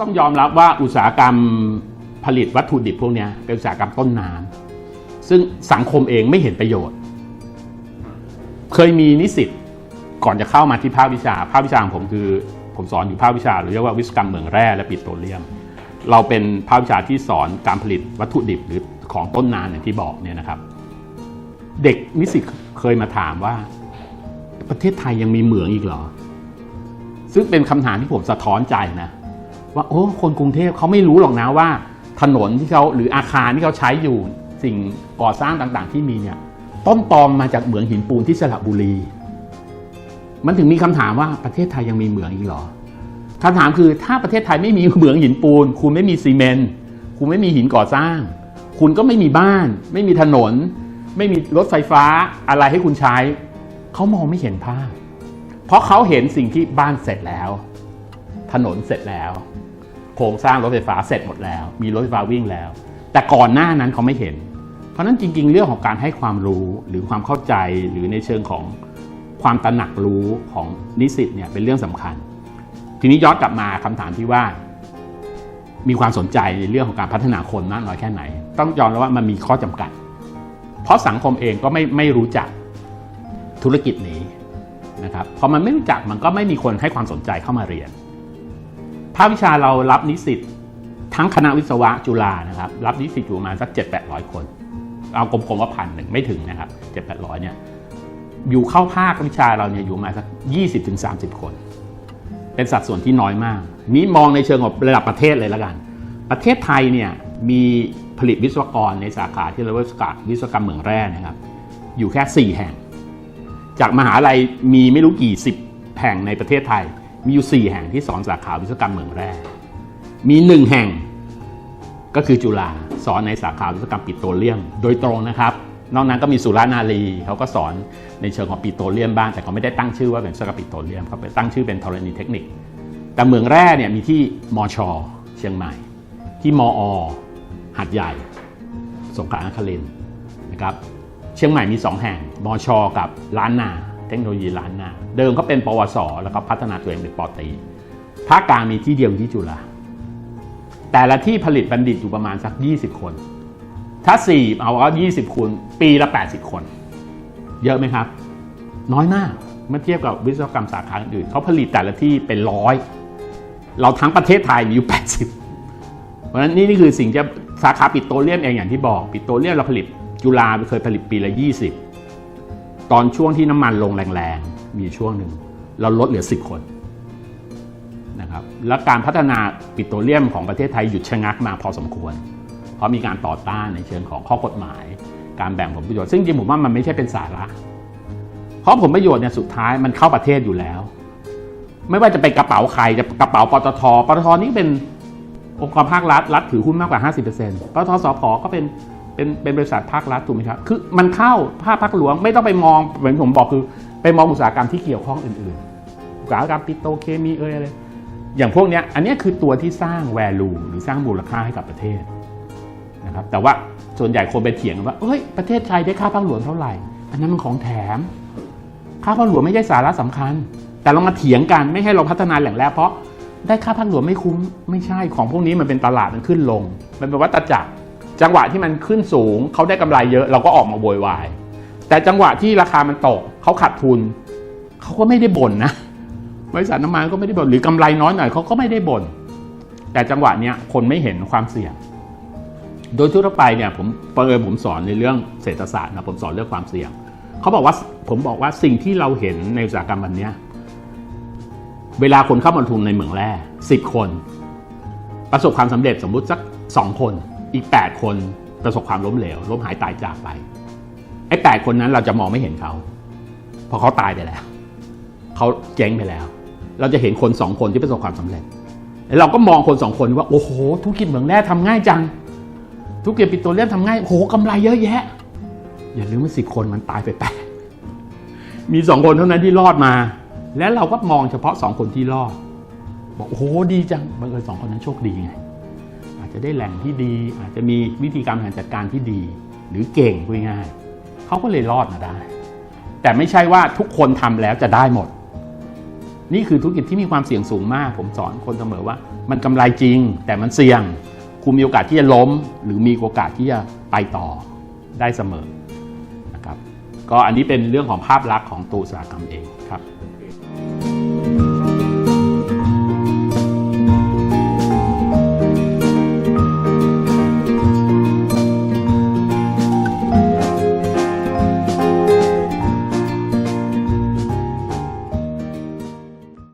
ต้องยอมรับว่าอุตสาหกรรมผลิตวัตถุดิบพวกนี้เป็นอุตสาหกรรมต้นน้ำซึ่งสังคมเองไม่เห็นประโยชน์ เคยมีนิสิตก่อนจะเข้ามาที่ภาควิชา ภาควิชาของผมคือ ผมสอนอยู่ภาควิชาเรียกว่าวิศวกรรมเหมืองแร่และปิโตรเลียม เราเป็นภาควิชาที่สอนการผลิตวัตถุดิบหรือของต้นน้ำอย่างที่บอกเนี่ยนะครับ เด็กนิสิตเคยมาถามว่า ประเทศไทยยังมีเหมืองอีกเหรอ ซึ่งเป็นคำถามที่ผมสะท้อนใจนะ ว่าโอ้คนกรุงเทพเขาไม่รู้หรอกนะว่า ถนนที่เขาหรืออาคารที่เขาใช้อยู่สิ่งก่อสร้างต่างๆ ที่มีเนี่ยต้นตอมมาจากเหมืองหินปูนที่สระบุรี มันถึงมีคำถามว่าประเทศไทยยังมีเหมืองอีกหรอคำถามคือถ้าประเทศไทยไม่มีเหมืองหินปูน คุณไม่มีซีเมนต์คุณไม่มีหินก่อสร้าง คุณก็ไม่มีบ้าน ไม่มีถนน ไม่มีรถไฟฟ้าอะไรให้คุณใช้ เขามองไม่เห็นภาพ เพราะเขาเห็นสิ่งที่บ้านเสร็จแล้ว ถนนเสร็จแล้ว โครงสร้างรถไฟฟ้าเสร็จหมดแล้ว มีรถไฟฟ้าวิ่งแล้ว แต่ก่อนหน้านั้นเขาไม่เห็น เพราะนั้นจริง ๆ เรื่องของการให้ความรู้หรือความเข้าใจหรือในเชิงของความตระหนักรู้ของนิสิตเนี่ยเป็นเรื่องสำคัญ ทีนี้ย้อนกลับมาคำถามที่ว่า มีความสนใจในเรื่องของการพัฒนาคนมากน้อยแค่ไหน ต้องยอมรับว่ามันมีข้อจำกัด เพราะสังคมเองก็ไม่ไม่รู้จักธุรกิจนี้นะครับพอมันไม่รู้จักมันก็ไม่มีคนให้ความสนใจเข้ามาเรียน ภาควิชาเรารับนิสิตทั้งคณะวิศวะจุฬานะครับ รับนิสิตอยู่ประมาณสัก 7 8 0 0 คน เอากลมๆว่าพันหนึ่งไม่ถึงนะครับ 7 8 0 0 เนี่ยอยู่เข้าภาควิชาเราเนี่ยอยู่มาสัก 20ถึง30 คน เป็นสัดส่วนที่น้อยมาก นี้มองในเชิงของระดับประเทศเลยละกัน ประเทศไทยเนี่ยมีผลิตวิศวกรในสาขาที่เราเรียกว่าวิศวกรรมเหมืองแร่นะครับ อยู่แค่ 4 แห่ง จากมหาลัยมีไม่รู้กี่สิบแห่งในประเทศไทย มีอยู่ 4 แห่งที่สอนสาขาวิศวกรรมเหมืองแร่ มีหนึ่งแห่งก็คือจุฬาสอนในสาขาวิศวกรรมปิโตรเลียม โดยตรงนะครับ นอกนั้นก็มีสุรานารีเขาก็สอนในเชิงของปิโตรเลียมบ้าง แต่เขาไม่ได้ตั้งชื่อว่าเป็นวิศวกรรมปิโตรเลียมเขาไปตั้งชื่อเป็นธรณีเทคนิค แต่เมืองแร่เนี่ยมีที่มอชอเชียงใหม่ ที่มออหัดใหญ่ สงขลานครินนะครับ เชียงใหม่มี 2 แห่งมอชอกับล้านนา เทคโนโลยีล้านนา เดิมก็เป็นปวส แล้วก็พัฒนาตัวเองเป็นปอตีภาคกลางมีที่เดียวที่จุฬาแต่ละที่ผลิตบัณฑิตอยู่ประมาณสัก 20 คน ถ้า 4 เอาว่า20คูณปีละ 80 คน เยอะไหมครับ น้อยมากเมื่อเทียบกับวิศวกรรมสาขาอื่นเขาผลิตแต่ละที่เป็นร้อย เราทั้งประเทศไทยมีอยู่ 80 เพราะฉะนั้นนี่นี่คือสิ่งที่สาขาปิโตรเลียมเองอย่างที่บอก ปิโตรเลียมเราผลิตจุฬาเคยผลิตปีละ 20 ตอนช่วงที่น้ำมันลงแรงๆ มีช่วงหนึ่งเราลดเหลือ 10 คนนะครับแล้วการพัฒนาปิโตรเลียมของประเทศไทยหยุดชะงักมาพอสมควร เพราะมีการต่อต้านในเชิงของข้อกฎหมาย การแบ่งผลประโยชน์ซึ่งจริงผมว่ามันไม่ใช่เป็นสาระ เพราะผลประโยชน์เนี่ยสุดท้ายมันเข้าประเทศอยู่แล้ว ไม่ว่าจะเป็นกระเป๋าใครจะกระเป๋าปตทปตทนี่เป็นองค์กรภาครัฐรัฐถือหุ้นมากกว่า 50%ปตทสพก็เป็น เป็นเป็นบริษัทภาครัฐถูกไหมครับคือมันเข้าภาคภาคหลวงไม่ต้องไปมองเหมือนผมบอกคือ ไปมองอุตสาหกรรมที่เกี่ยวข้องอื่นๆ อุตสาหกรรมปิโตเคมีเอ่ยอะไรอย่างพวกเนี้ยอันนี้คือตัวที่สร้าง value หรือสร้างมูลค่าให้กับประเทศนะครับแต่ว่าส่วนใหญ่คนไปเถียงกันว่าเอ้ยประเทศไทยได้ค่าภาคหลวงเท่าไหร่ อันนั้นมันของแถม ค่าภาคหลวงไม่ใช่สาระสำคัญ แต่เรามาเถียงกันไม่ให้เราพัฒนาแหล่งแร่เพราะได้ค่าภาคหลวงไม่คุ้มไม่ใช่ของพวกนี้มันเป็นตลาดมันขึ้นลง มันเป็นวัฏจักร จังหวะที่มันขึ้นสูงเขาได้กำไรเยอะเราก็ออกมาโวยวาย แต่จังหวะที่ราคามันตกเขาขาดทุนเขาก็ไม่ได้บ่นนะบริษัทน้ำมันก็ไม่ได้บ่นหรือกำไรน้อยหน่อยเขาก็ไม่ได้บ่นแต่จังหวะเนี้ยคนไม่เห็นความเสี่ยง โดยทั่วไปเนี่ยผมเปิดผมสอนในเรื่องเศรษฐศาสตร์นะผมสอนเรื่องความเสี่ยงเขาบอกว่าผมบอกว่าสิ่งที่เราเห็นในอุตสาหกรรมวันนี้เวลาคนเข้ามาลงทุนในเหมืองแร่สิบคน ประสบความสำเร็จสมมุติสักสองคน อีกแปดคนประสบความล้มเหลวล้มหายตายจากไป ไอ้แปดคนนั้นเราจะมองไม่เห็นเขาเพราะเขาตายไปแล้ว เขาเจ๊งไปแล้ว เราจะเห็นคนสองคนที่ประสบความสำเร็จแล้วเราก็มองคนสองคนว่า โอ้โห ธุรกิจเหมืองแร่ทำง่ายจัง ธุรกิจปิโตรเลียมทำง่ายโอ้โหกำไรเยอะแยะ อย่าลืมว่าสิบคนมันตายไปแปดมีสองคนเท่านั้นที่รอดมา แล้วเราก็มองเฉพาะสองคนที่รอดบอกโอ้โหดีจังบังเอิญสองคนนั้นโชคดีไง จจะได้แหล่งที่ดี อาจจะมีวิธีการบริหารจัดการที่ดี หรือเก่งพูดง่ายเขาก็เลยรอดมาได้ แต่ไม่ใช่ว่าทุกคนทำแล้วจะได้หมด นี่คือธุรกิจที่มีความเสี่ยงสูงมาก ผมสอนคนเสมอว่า มันกำไรจริง แต่มันเสี่ยง คุณมีโอกาสที่จะล้ม หรือมีโอกาสที่จะไปต่อได้เสมอนะครับก็อันนี้เป็นเรื่องของภาพลักษณ์ของตัวอุตสาหกรรมเองครับ